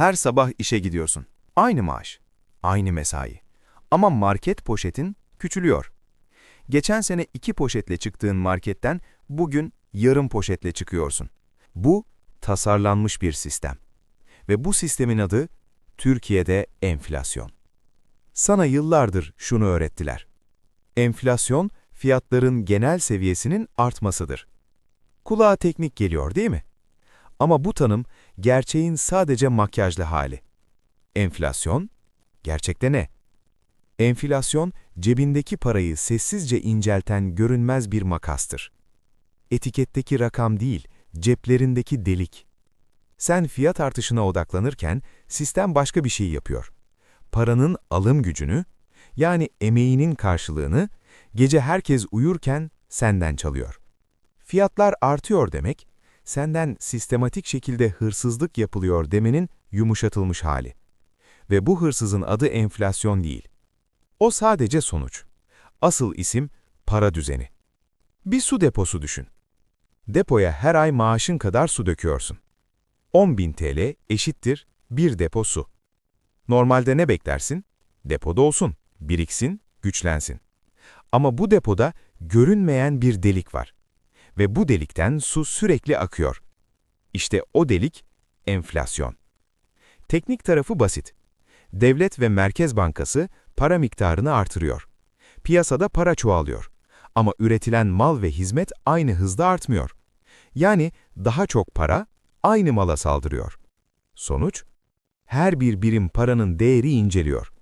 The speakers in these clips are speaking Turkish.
Her sabah işe gidiyorsun. Aynı maaş, aynı mesai. Ama market poşetin küçülüyor. Geçen sene iki poşetle çıktığın marketten bugün yarım poşetle çıkıyorsun. Bu tasarlanmış bir sistem. Ve bu sistemin adı Türkiye'de enflasyon. Sana yıllardır şunu öğrettiler. Enflasyon, fiyatların genel seviyesinin artmasıdır. Kulağa teknik geliyor değil mi? Ama bu tanım, gerçeğin sadece makyajlı hali. Enflasyon, gerçekte ne? Enflasyon, cebindeki parayı sessizce incelten görünmez bir makastır. Etiketteki rakam değil, ceplerindeki delik. Sen fiyat artışına odaklanırken, sistem başka bir şey yapıyor. Paranın alım gücünü, yani emeğinin karşılığını, gece herkes uyurken senden çalıyor. Fiyatlar artıyor demek, senden sistematik şekilde hırsızlık yapılıyor demenin yumuşatılmış hali. Ve bu hırsızın adı enflasyon değil. O sadece sonuç. Asıl isim para düzeni. Bir su deposu düşün. Depoya her ay maaşın kadar su döküyorsun. 10.000 TL eşittir bir depo su. Normalde ne beklersin? Depoda olsun, biriksin, güçlensin. Ama bu depoda görünmeyen bir delik var. Ve bu delikten su sürekli akıyor. İşte o delik enflasyon. Teknik tarafı basit. Devlet ve Merkez Bankası para miktarını artırıyor. Piyasada para çoğalıyor. Ama üretilen mal ve hizmet aynı hızda artmıyor. Yani daha çok para aynı mala saldırıyor. Sonuç? Her bir birim paranın değeri inceliyor.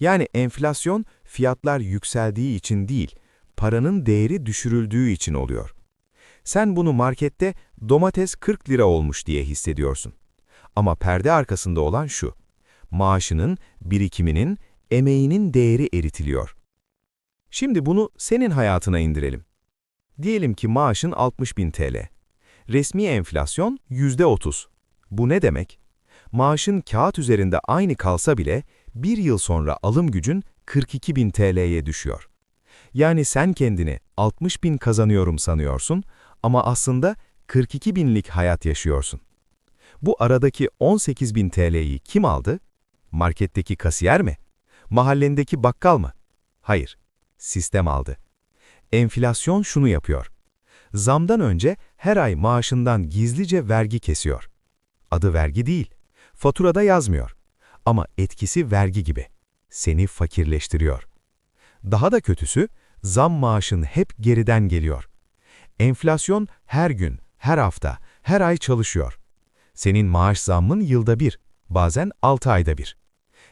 Yani enflasyon fiyatlar yükseldiği için değil, paranın değeri düşürüldüğü için oluyor. Sen bunu markette domates 40 lira olmuş diye hissediyorsun. Ama perde arkasında olan şu, maaşının, birikiminin, emeğinin değeri eritiliyor. Şimdi bunu senin hayatına indirelim. Diyelim ki maaşın 60 bin TL. Resmi enflasyon %30. Bu ne demek? Maaşın kağıt üzerinde aynı kalsa bile bir yıl sonra alım gücün 42 bin TL'ye düşüyor. Yani sen kendini 60 bin kazanıyorum sanıyorsun ama aslında 42 binlik hayat yaşıyorsun. Bu aradaki 18 bin TL'yi kim aldı? Marketteki kasiyer mi? Mahallendeki bakkal mı? Hayır, sistem aldı. Enflasyon şunu yapıyor. Zamdan önce her ay maaşından gizlice vergi kesiyor. Adı vergi değil, faturada yazmıyor. Ama etkisi vergi gibi. Seni fakirleştiriyor. Daha da kötüsü, zam maaşın hep geriden geliyor. Enflasyon her gün, her hafta, her ay çalışıyor. Senin maaş zammın yılda bir, bazen altı ayda bir.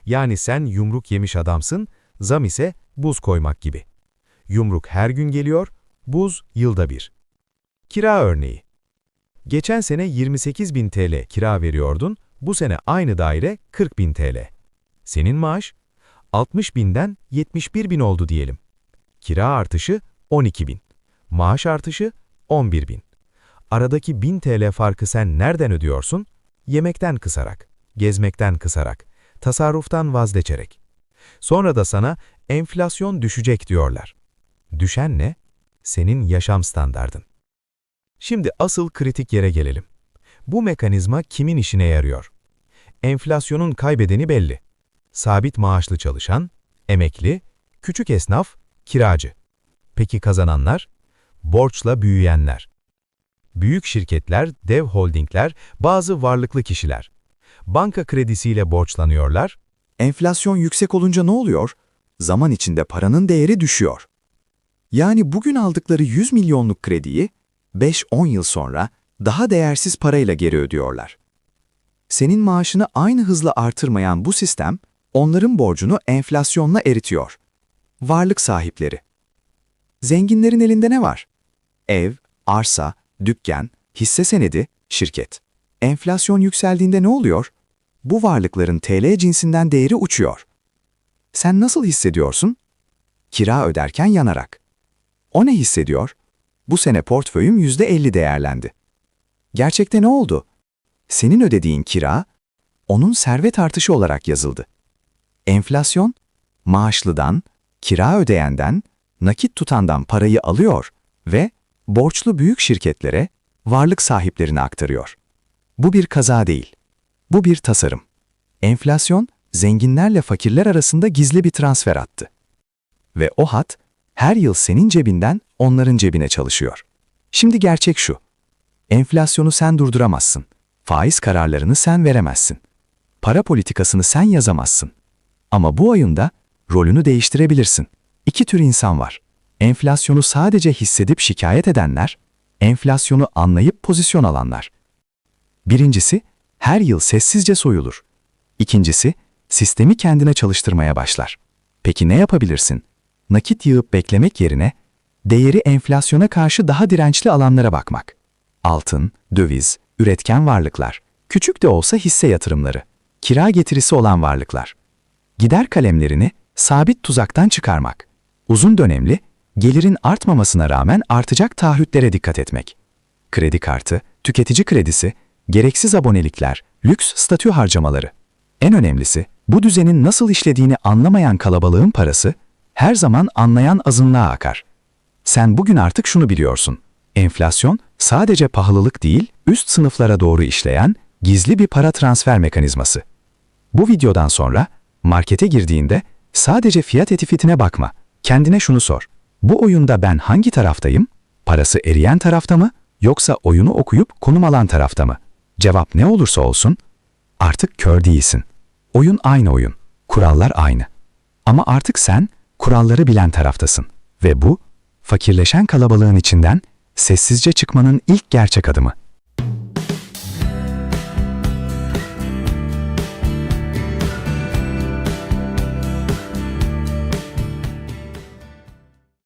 Yani sen yumruk yemiş adamsın, zam ise buz koymak gibi. Yumruk her gün geliyor, buz yılda bir. Kira örneği. Geçen sene 28 bin TL kira veriyordun, bu sene aynı daire 40 bin TL. Senin maaş? 60 binden 71 bin oldu diyelim. Kira artışı 12 bin. Maaş artışı 11 bin. Aradaki 1000 TL farkı sen nereden ödüyorsun? Yemekten kısarak, gezmekten kısarak, tasarruftan vazgeçerek. Sonra da sana enflasyon düşecek diyorlar. Düşen ne? Senin yaşam standardın. Şimdi asıl kritik yere gelelim. Bu mekanizma kimin işine yarıyor? Enflasyonun kaybedeni belli. Sabit maaşlı çalışan, emekli, küçük esnaf, kiracı. Peki kazananlar? Borçla büyüyenler. Büyük şirketler, dev holdingler, bazı varlıklı kişiler. Banka kredisiyle borçlanıyorlar. Enflasyon yüksek olunca ne oluyor? Zaman içinde paranın değeri düşüyor. Yani bugün aldıkları 100 milyonluk krediyi 5-10 yıl sonra daha değersiz parayla geri ödüyorlar. Senin maaşını aynı hızla artırmayan bu sistem, onların borcunu enflasyonla eritiyor. Varlık sahipleri. Zenginlerin elinde ne var? Ev, arsa, dükkan, hisse senedi, şirket. Enflasyon yükseldiğinde ne oluyor? Bu varlıkların TL cinsinden değeri uçuyor. Sen nasıl hissediyorsun? Kira öderken yanarak. O ne hissediyor? Bu sene portföyüm %50 değerlendi. Gerçekte ne oldu? Senin ödediğin kira, onun servet artışı olarak yazıldı. Enflasyon, maaşlıdan, kira ödeyenden, nakit tutandan parayı alıyor ve borçlu büyük şirketlere, varlık sahiplerine aktarıyor. Bu bir kaza değil. Bu bir tasarım. Enflasyon, zenginlerle fakirler arasında gizli bir transfer attı. Ve o hat, her yıl senin cebinden onların cebine çalışıyor. Şimdi gerçek şu. Enflasyonu sen durduramazsın. Faiz kararlarını sen veremezsin. Para politikasını sen yazamazsın. Ama bu oyunda rolünü değiştirebilirsin. İki tür insan var. Enflasyonu sadece hissedip şikayet edenler, enflasyonu anlayıp pozisyon alanlar. Birincisi, her yıl sessizce soyulur. İkincisi, sistemi kendine çalıştırmaya başlar. Peki ne yapabilirsin? Nakit yığıp beklemek yerine, değeri enflasyona karşı daha dirençli alanlara bakmak. Altın, döviz, üretken varlıklar, küçük de olsa hisse yatırımları, kira getirisi olan varlıklar. Gider kalemlerini sabit tuzaktan çıkarmak. Uzun dönemli, gelirin artmamasına rağmen artacak taahhütlere dikkat etmek. Kredi kartı, tüketici kredisi, gereksiz abonelikler, lüks statü harcamaları. En önemlisi, bu düzenin nasıl işlediğini anlamayan kalabalığın parası, her zaman anlayan azınlığa akar. Sen bugün artık şunu biliyorsun. Enflasyon sadece pahalılık değil, üst sınıflara doğru işleyen gizli bir para transfer mekanizması. Bu videodan sonra markete girdiğinde sadece fiyat etiketine bakma. Kendine şunu sor. Bu oyunda ben hangi taraftayım? Parası eriyen tarafta mı yoksa oyunu okuyup konum alan tarafta mı? Cevap ne olursa olsun artık kör değilsin. Oyun aynı oyun. Kurallar aynı. Ama artık sen kuralları bilen taraftasın ve bu fakirleşen kalabalığın içinden sessizce çıkmanın ilk gerçek adımı.